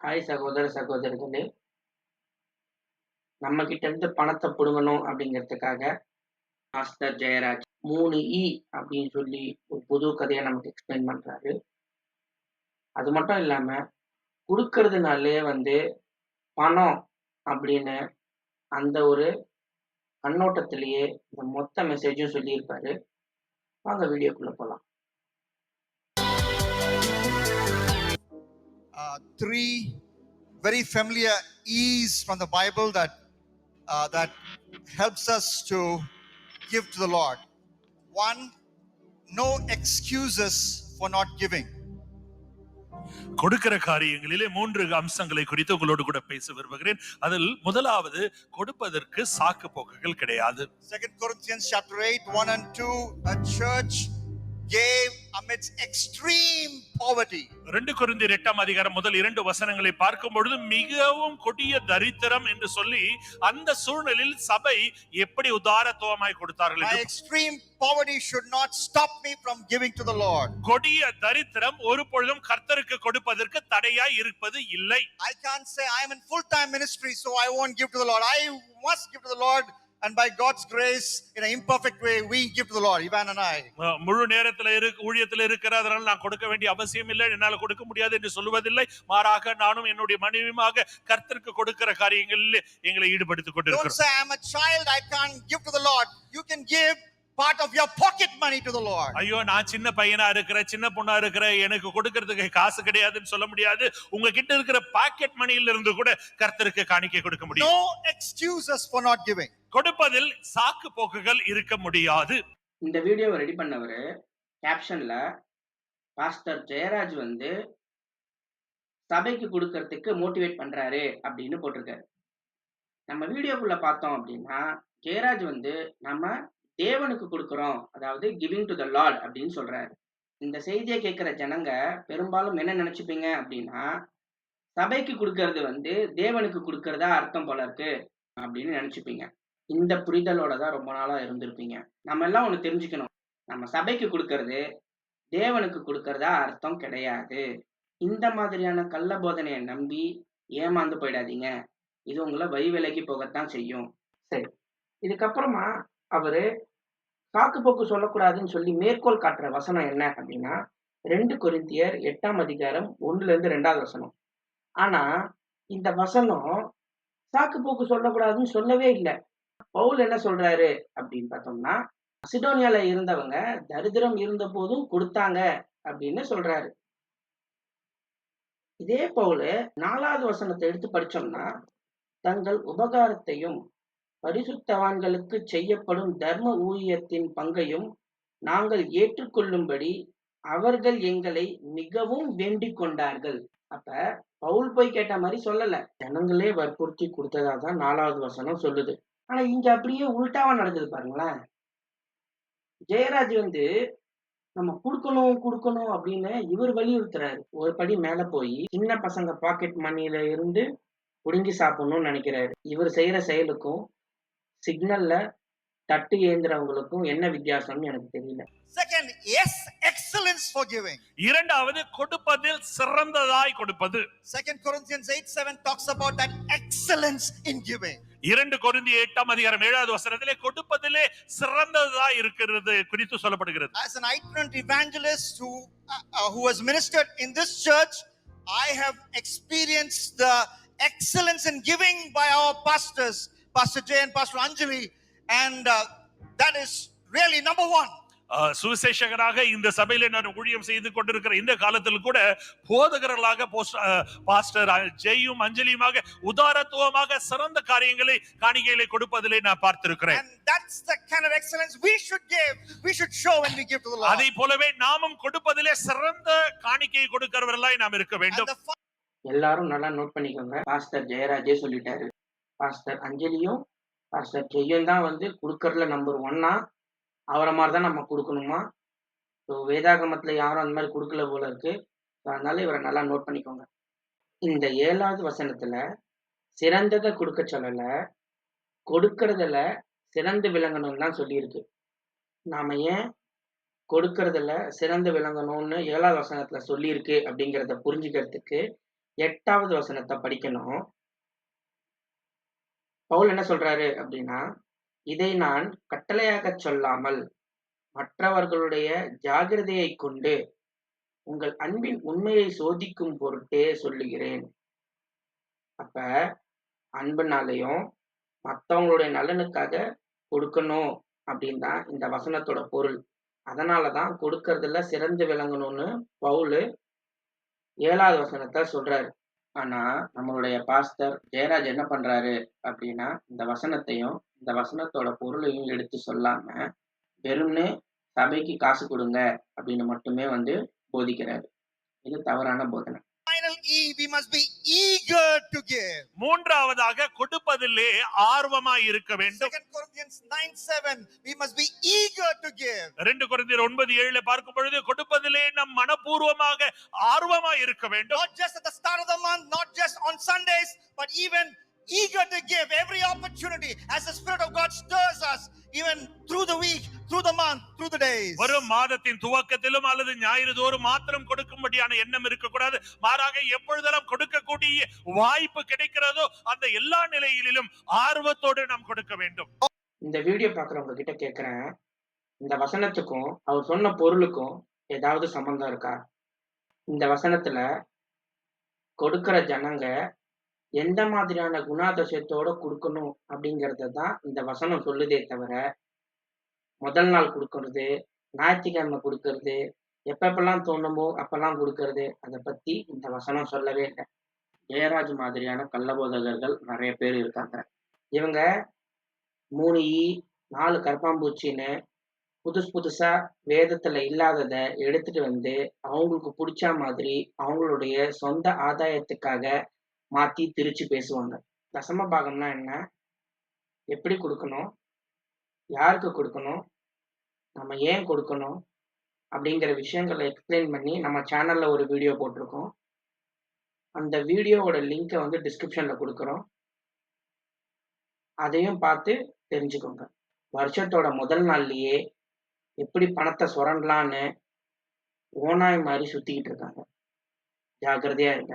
Hi சகோதர சகோதரிகளே. நம்ம கிட்ட இருந்து பணத்தை பிடுங்கணும் அப்படிங்கிறதுக்காக மாஸ்டர் ஜெயராஜ் மூணு இ அப்படின்னு சொல்லி ஒரு புது கதையை நமக்கு எக்ஸ்பிளைன் பண்றாரு. அது மட்டும் இல்லாம கொடுக்கறதுனாலே வந்து பணம் அப்படின்னு அந்த ஒரு கண்ணோட்டத்திலேயே இந்த மொத்த மெசேஜும் சொல்லியிருப்பாரு. வாங்க வீடியோக்குள்ள போகலாம் three very familiar E's from the Bible that uh, that helps us to give to the Lord. One, no excuses for not giving. கொடுக்கிற காரியங்களிலே மூன்று அம்சங்களை குறித்து உங்களோடு கூட பேச விரும்புகிறேன் அதில் முதலாவது கொடுப்பதற்கு சாக்கு போக்குகள் கிடையாது Second Corinthians chapter 8, 1 and 2, a church gave amidst extreme poverty. ரெண்டு கொரிந்தியர் எட்டாம் அதிகாரம் முதல் இரண்டு வசனங்களை பார்க்கும் பொழுது மிகவும் கொடிய தரித்திரம் என்று சொல்லி அந்த சூழ்நிலையில் சபை எப்படி உதாரத்துவமாய் கொடுத்தார்கள் My extreme poverty should not stop me from giving to the Lord. கொடிய தரித்திரம் ஒரு பொழுதும் கர்த்தருக்கு கொடுப்பதற்கு தடையாய் இருப்பது இல்லை I can't say I'm in full time ministry, so I won't give to the Lord. I must give to the Lord, and by God's grace, in an imperfect way, we give to the Lord, Ivan and I. முழு நேரத்துல இரு ஊழியத்துல இருக்கிற அதனால நான் கொடுக்க வேண்டிய அவசியம் இல்லை என்னால கொடுக்க முடியாது என்று சொல்வதில்லை மாறாக நானும் என்னுடைய மனைவியுமாக கர்த்தருக்கு கொடுக்கிற காரியங்களில் எங்களை ஈடுபடுத்திக் Don't கொண்டிருக்கிறோம் say I'm a child, I can't give to the Lord. You can give part of your pocket money to the Lord. ஐயோ நான் சின்ன பையனா இருக்கிறேன் சின்ன பொண்ணா இருக்கிறேன் எனக்கு கொடுக்கறதுக்கு காசு கிடையாதுன்னு சொல்ல முடியாது உங்ககிட்ட இருக்கிற பாக்கெட் மணியில இருந்து கூட கர்த்தருக்கு காணிக்கை கொடுக்க முடியும் No excuses for not giving. கொடுப்பதில் சாக்கு போக்குகள் இருக்க முடியாது இந்த வீடியோவை ரெடி பண்ணவர் கேப்ஷன்ல பாஸ்டர் ஜெயராஜ் வந்து சபைக்கு கொடுக்கறதுக்கு மோட்டிவேட் பண்றாரு அப்படின்னு போட்டிருக்காரு நம்ம வீடியோக்குள்ள பார்த்தோம் அப்படின்னா ஜெயராஜ் வந்து நம்ம தேவனுக்கு கொடுக்குறோம். அதாவது கிவிங் டு த லார்ட் அப்படின்னு சொல்றாரு. இந்த செய்தியை கேட்கிற ஜனங்க பெரும்பாலும் என்ன நினைச்சுப்பீங்க அப்படின்னா சபைக்கு கொடுக்கறது வந்து தேவனுக்கு கொடுக்கறதா அர்த்தம் போல இருக்கு அப்படின்னு நினைச்சுப்பீங்க. இந்த புரிதலோட தான் ரொம்ப நாளா இருந்திருப்பீங்க. நம்ம எல்லாம் ஒன்று தெரிஞ்சுக்கணும். நம்ம சபைக்கு கொடுக்கறது தேவனுக்கு கொடுக்கறதா அர்த்தம் கிடையாது. இந்த மாதிரியான கள்ள போதனையை நம்பி ஏமாந்து போயிடாதீங்க. இது உங்களை வழி விலகி போகத்தான் செய்யும். சரி. இதுக்கப்புறமா அவரு சாக்கு போக்கு சொல்லக்கூடாதுன்னு சொல்லி மேற்கோள் காட்டுற வசனம் என்ன அப்படின்னா ரெண்டு குறிந்தியர் எட்டாம் அதிகாரம் ஒன்றுல இருந்து ரெண்டாவது வசனம். ஆனா இந்த வசனம் சாக்கு போக்கு சொல்லக்கூடாதுன்னு சொல்லவே இல்லை. பவுல் என்ன சொல்றாரு அப்படின்னு பார்த்தோம்னா சிடோனியால இருந்தவங்க தரித்திரம் இருந்த போதும் கொடுத்தாங்க அப்படின்னு சொல்றாரு. இதே பவுல் நாலாவது வசனத்தை எடுத்து படிச்சோம்னா தங்கள் உபகாரத்தையும் பரிசுத்தவான்களுக்கு செய்யப்படும் தர்ம ஊழியத்தின் பங்கையும் நாங்கள் ஏற்றுக்கொள்ளும்படி அவர்கள் எங்களை மிகவும் வேண்டிக் கொண்டார்கள். அப்ப பவுல் போய் கேட்ட மாதிரி சொல்லல. ஜனங்களே வற்புறுத்தி கொடுத்ததா தான் நாலாவது வசனம் சொல்லுது. ஆனா இங்க அப்படியே உல்டாவா நடக்குது பாருங்களேன். ஜெயராஜ் வந்து நம்ம கொடுக்கணும் கொடுக்கணும் அப்படின்னு இவர் வலியுறுத்துறாரு. ஒரு படி மேல போய் சின்ன பசங்க பாக்கெட் மணியில இருந்து புடுங்கி சாப்பிடணும்னு நினைக்கிறாரு. இவர் செய்யற செயலுக்கும் சிக்னல்ல தட்டு ஏந்துறவங்களுக்கும் என்ன வித்தியாசம்னு எனக்கு தெரியல Second, yes, excellence for giving. இரண்டாவது கொடுப்பதில் சிறந்ததாய் கொடுப்பது Second Corinthians 8 7 talks about that excellence in giving. இரண்டு கொரிந்தி எட்டாம் அதிகாரம் ஏழாவது வசனத்திலே கொடுப்பதிலே சிறந்ததாய் இருக்கிறது குறித்து சொல்லப்படுகிறது As an itinerant evangelist who, uh, uh, who has ministered in this church, I have experienced the excellence in giving by our pastors, Pastor Jay and Pastor Anjali, and uh, that is really number one. அஹ், சுவிசேஷகராக இந்த சபையில நான் ஊழியம் செய்து கொண்டிருக்கிற இந்த காலத்தில் கூட போதகர்களாக pastor ஜெயும் அஞ்சலியுமாக உதாரத்துவமாக சிறந்த காரியங்களை காணிக்கைகளை கொடுப்பதிலே நான் பார்த்திருக்கிறேன் And that's the kind of excellence we should give, we should show when we give to the Lord. அதை போலவே நாமும் கொடுப்பதிலே சிறந்த காணிக்கையை கொடுக்கிறவர்களாய் நாம் இருக்க And வேண்டும் எல்லாரும் நல்லா நோட் பண்ணிக்கோங்க பாஸ்டர் ஜெயராஜே சொல்லிட்டாரு பாஸ்டர் அஞ்சலியும் பாஸ்டர் ஜெய்யும் தான் வந்து கொடுக்கறதுல நம்பர் ஒன்னா அவரை மாதிரி தான் நம்ம கொடுக்கணுமா? ஸோ வேதாகமத்தில் யாரும் அந்த மாதிரி கொடுக்கல போல இருக்கு. So, அதனால இவரை நல்லா நோட் பண்ணிக்கோங்க. இந்த ஏழாவது வசனத்துல சிறந்ததை கொடுக்க சொல்லல கொடுக்கறதுல சிறந்து விளங்கணும்னு தான் சொல்லியிருக்கு. நாம ஏன் கொடுக்கறதுல சிறந்து விளங்கணும்னு ஏழாவது வசனத்துல சொல்லியிருக்கு அப்படிங்கிறத புரிஞ்சுக்கிறதுக்கு எட்டாவது வசனத்தை படிக்கணும். பவுல் என்ன சொல்றாரு அப்படின்னா இதை நான் கட்டளையாகச் சொல்லாமல் மற்றவர்களுடைய ஜாகிரதையை கொண்டு உங்கள் அன்பின் உண்மையை சோதிக்கும் பொருட்டே சொல்லுகிறேன். அப்ப அன்புனாலையும் மற்றவங்களுடைய நலனுக்காக கொடுக்கணும் அப்படின்னு தான் இந்த வசனத்தோட பொருள். அதனாலதான் கொடுக்கறதுல சிறந்து விளங்கணும்னு பவுலு ஏழாவது வசனத்தை சொல்றாரு. ஆனா நம்மளுடைய பாஸ்டர் ஜெயராஜ் என்ன பண்றாரு அப்படின்னா இந்த வசனத்தையும் இந்த வசனத்தோட பொருளையும் எடுத்து சொல்லாம வெறும்னு சபைக்கு காசு கொடுங்க அப்படின்னு மட்டுமே வந்து போதிக்கிறாரு. இது தவறான போதனை. Final E, we must be eager to give. மூன்றாவதாக கொடுப்பதிலே ஆர்வமாய் இருக்க வேண்டும் Second Corinthians 9 7, we must be eager to give. ரெண்டு குறைந்தர் ஒன்பது ஏழுல பார்க்கும் பொழுது கொடுப்பதிலே நம் மனப்பூர்வமாக ஆர்வமாய் இருக்க வேண்டும் Not just at the start of the month, not just on Sundays, but even eager to give every opportunity as the Spirit of God stirs us, even through the week, through the days. வரும் மாதத்தின் துவக்கத்திலும் அல்லது ஞாயிறு தோறும் மாத்திரம் கொடுக்கும்படியான எண்ணம் இருக்கக்கூடாது. மாறாக எப்பொழுதெல்லாம் கொடுக்கக்கூடிய வாய்ப்பு கிடைக்கிறதோ அந்த எல்லா நிலையிலும் ஆர்வத்தோடு நாம் கொடுக்க வேண்டும். இந்த வீடியோ பார்க்குறவங்க கிட்ட கேட்குறேன். இந்த வசனத்துக்கும் அவர் சொன்ன பொருளுக்கும் ஏதாவது சம்பந்தம் இருக்கா? இந்த வசனத்துல கொடுக்கிற ஜனங்க எந்த மாதிரியான குணாதிசயத்தோட கொடுக்கணும் அப்படிங்கறத தான் இந்த வசனம் சொல்லுதே தவிர முதல் நாள் கொடுக்கறது ஞாயிற்றுக்கிழமை கொடுக்கறது எப்பப்பெல்லாம் தோணுமோ அப்பெல்லாம் கொடுக்கறது அதை பத்தி இந்த வசனம் சொல்லவே இல்லை. ஜெயராஜ் மாதிரியான கள்ளபோதகர்கள் நிறைய பேர் இருக்காங்க. இவங்க மூணு ஈ நாலு கற்பாம்பூச்சின்னு புதுசு புதுசா வேதத்துல இல்லாதத எடுத்துட்டு வந்து அவங்களுக்கு பிடிச்ச மாதிரி அவங்களுடைய சொந்த ஆதாயத்துக்காக மாத்தி திரிச்சு பேசுவாங்க. தசம பாகம்னா என்ன? எப்படி கொடுக்கணும்? யாருக்கு கொடுக்கணும்? நம்ம ஏன் கொடுக்கணும்? அப்படிங்கிற விஷயங்களை எக்ஸ்பிளைன் பண்ணி நம்ம சேனலில் ஒரு வீடியோ போட்டிருக்கோம். அந்த வீடியோவோட லிங்கை வந்து டிஸ்கிரிப்ஷனில் கொடுக்குறோம். அதையும் பார்த்து தெரிஞ்சுக்கோங்க. வருஷத்தோட முதல் நாள்லேயே எப்படி பணத்தை சுரண்டலான்னு ஓனாய் மாதிரி சுற்றிக்கிட்டு இருக்காங்க. ஜாக்கிரதையாக இருங்க.